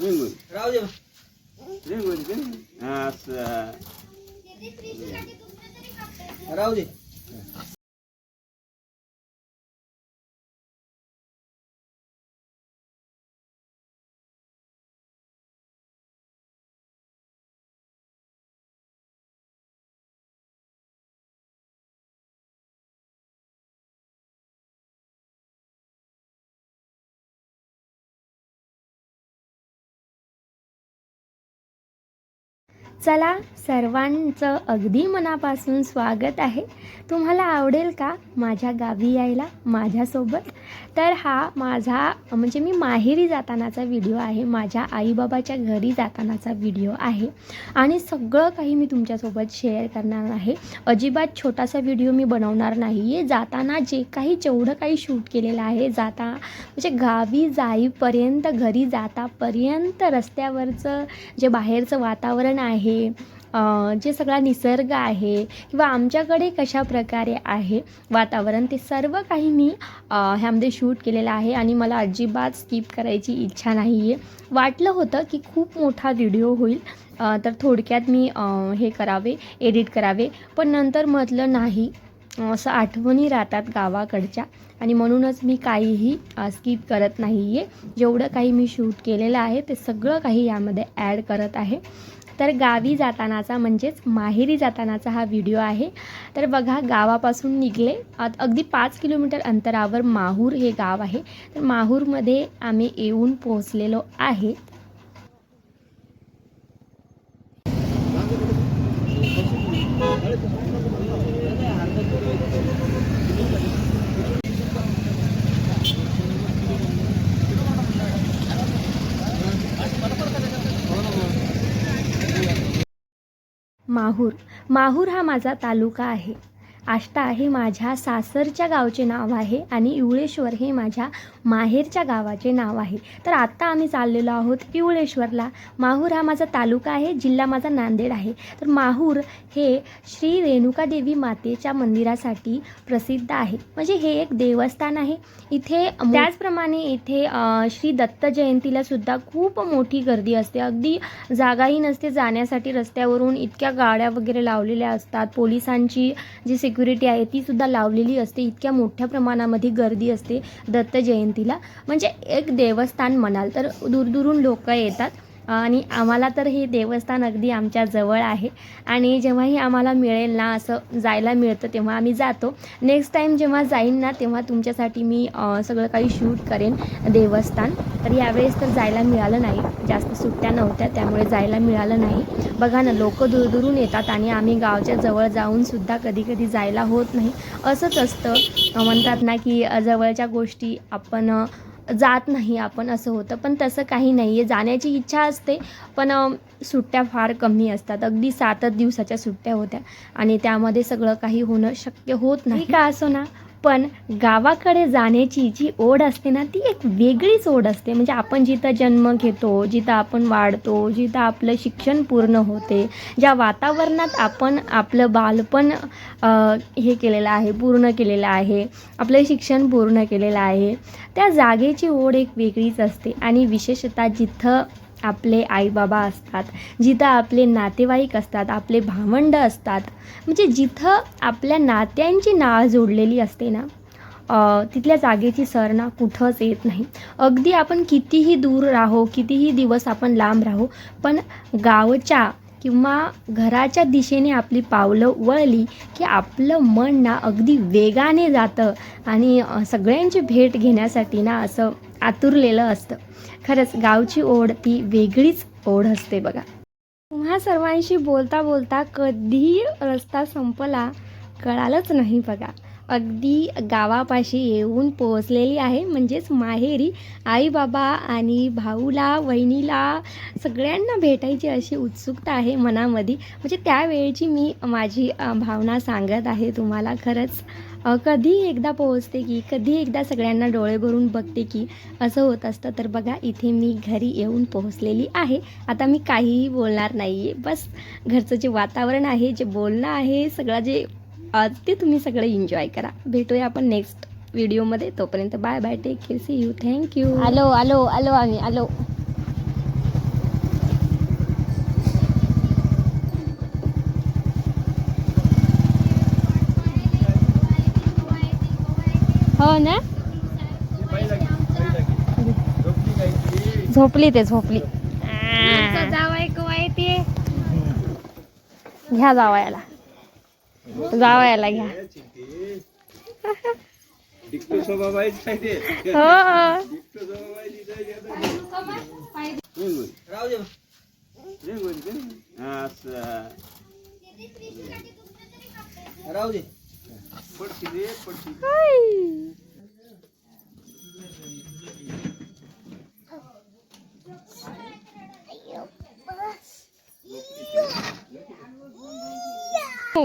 रिंगून राहू दे रिंगून का? असं. राहू दे. चला सर्वांचं अगदी मनापासून स्वागत आहे. तुम्हाला आवडेल का माझ्या गावी यायला? माझ्यासोबत? तर हा माझा म्हणजे मी माहेरी जातानाचा व्हिडिओ आहे. माझ्या आईबाबाच्या घरी जातानाचा व्हिडिओ आहे. आणि सगळं काही मी तुमच्यासोबत शेअर करणार आहे. अजिबात छोटासा व्हिडिओ मी बनवणार नाही आहे जाताना जे काही जेवढं काही शूट केलेलं आहे जाता म्हणजे गावी जाईपर्यंत घरी जातापर्यंत रस्त्यावरचं जे बाहेरचं वातावरण आहे जे सगळा निसर्ग आहे किंवा आमच्याकडे कशा प्रकारे आहे वातावरण ते सर्व काही मी ह्यामध्ये शूट केलेलं आहे आणि मला अजिबात स्किप करायची इच्छा नाही आहे वाटलं होतं की खूप मोठा व्हिडिओ होईल तर थोडक्यात मी हे करावे एडिट करावे पण नंतर म्हटलं नाही. असं आठवणी राहतात गावाकडच्या आणि म्हणूनच मी काहीही स्किप करत नाही आहे जेवढं काही मी शूट केलेलं आहे ते सगळं काही यामध्ये ॲड करत आहे. तर गावी जातानाचा म्हणजेच माहेरी जातानाचा हा व्हिडिओ आहे. तर बघा गावापासून निघले. अगदी पाच किलोमीटर अंतरावर माहूर हे गाव आहे. तर माहूरमध्ये आम्ही येऊन पोहोचलेलो आहे. माहूर. माहूर हा माझा तालुका आहे. आष्टा हे माझ्या सासरच्या गावचे नाव आहे आणि इवळेश्वर हे माझ्या माहेरच्या गावाचे नाव आहे. तर आत्ता आम्ही चाललेलो आहोत पिवळेश्वरला माहूर हा माझा तालुका आहे जिल्हा माझा नांदेड आहे. तर माहूर हे श्री रेणुकादेवी मातेच्या मंदिरासाठी प्रसिद्ध आहे. म्हणजे हे एक देवस्थान आहे. इथे त्याचप्रमाणे इथे श्री दत्त जयंतीला सुद्धा खूप मोठी गर्दी असते. अगदी जागाही नसते जाण्यासाठी रस्त्यावरून. इतक्या गाड्या वगैरे लावलेल्या असतात. पोलिसांची जी सिक्युरिटी आहे ती सुद्धा लावलेली असते. इतक्या मोठ्या प्रमाणामध्ये गर्दी असते दत्त जयंतीला. म्हणजे एक देवस्थान म्हणाल तर दूरदूरून लोक येतात. आणि आम्हाला तर हे देवस्थान अगदी आमच्या जवळ आहे. आणि जेव्हाही आम्हाला मिळेल ना असं जायला मिळतं तेव्हा आम्ही जातो. नेक्स्ट टाईम जेव्हा जाईन ना तेव्हा तुमच्यासाठी मी सगळं काही शूट करेन देवस्थान. तर यावेळेस तर जायला मिळालं नाही. जास्त सुट्ट्या नव्हत्या त्यामुळे जायला मिळालं नाही. बघा ना लोक दूरदूरून येतात आणि आम्ही गावच्या जवळ जाऊन सुद्धा कधी कधी जायला होत नाही. असंच असतं. म्हणतात ना की जवळच्या गोष्टी आपण जात नाही आपण असं होतं. पण तसं काही नाही आहे जाण्याची इच्छा असते पण सुट्ट्या फार कमी असतात. अगदी सातच दिवसाच्या सुट्ट्या होत्या आणि त्यामध्ये सगळं काही होणं शक्य होत नाही. का असो ना. पण गावाकडे जाण्याची जी ओढ असते ना ती एक वेगळीच ओढ असते. म्हणजे आपण जिथं जन्म घेतो जिथं आपण वाढतो जिथं आपलं शिक्षण पूर्ण होते ज्या वातावरणात आपण आपलं बालपण हे केलेलं आहे पूर्ण केलेलं आहे आपलं शिक्षण पूर्ण केलेलं आहे त्या जागेची ओढ एक वेगळीच असते. आणि विशेषतः जिथं आपले आईबाबा असतात जिथं आपले नातेवाईक असतात आपले भावंड असतात. म्हणजे जिथं आपल्या नात्यांची नाळ जोडलेली असते ना तिथल्या जागेची सर ना कुठंच येत नाही. अगदी आपण कितीही दूर राहो कितीही दिवस आपण लांब राहू पण गावच्या किंवा घराच्या दिशेने आपली पावलं वळली की आपलं मन ना अगदी वेगाने जातं आणि सगळ्यांची भेट घेण्यासाठी ना असं आतुरलेलं असतं. खरंच गावची ओढ ती वेगळीच ओढ असते बघा. तुम्हा सर्वांशी बोलता बोलता कधी रस्ता संपला कळालंच नाही बघा. अगदी गावापाशी येऊन पोहोचलेली आहे म्हणजेच माहेरी आई बाबा आणि भाऊला वहिनीला सगळ्यांना भेटायची अशी उत्सुकता आहे मनामध्ये. म्हणजे त्यावेळची मी माझी भावना सांगत आहे तुम्हाला. खरंच कधी एकदा पोहोचते की कधी एकदा सगळ्यांना डोळे भरून बघते की असं होत असतं. तर बघा इथे मी घरी येऊन पोहोचलेली आहे. आता मी काहीही बोलणार नाही आहे बस घरचं जे वातावरण आहे जे बोलणं आहे सगळं जे ते तुम्ही सगळं एन्जॉय करा. भेटूया आपण नेक्स्ट व्हिडिओमध्ये तोपर्यंत bye bye take care see you thank you आलो आलो आलो आम्ही आलो पहिला घे. झोपली ती? झोपली ते घ्या जावायला जावायला घ्या हे चिंटी. डिक्टो स्वभाव आहे काय ते? हो डिक्टो स्वभाव आहे तिथं गेलं. ये गोरी. ये गोरी, ये. असं. पडशी रे, पडशी. हो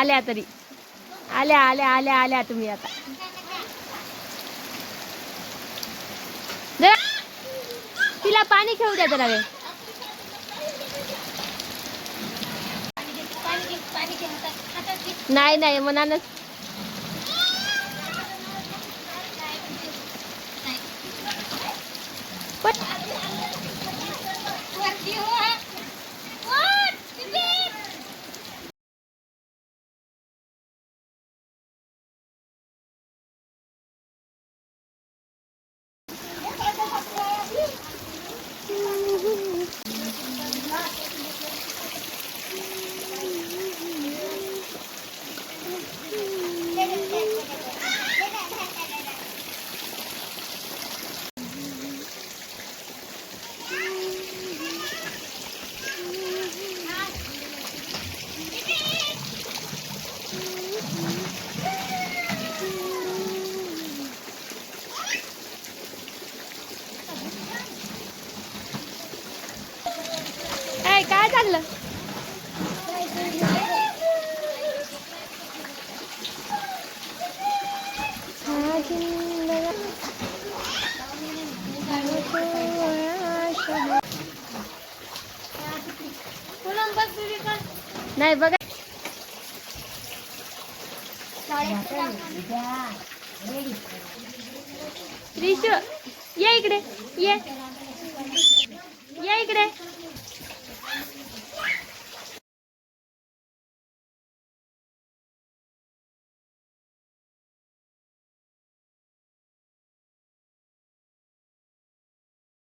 आल्या तरी. आल्या आल्या आल्या आल्या तुम्ही आता. तिला पाणी खेळू द्या जरा वेळ नाही नाही मनानच पण लागलं नाही बघा. रिशू ये इकडे ये.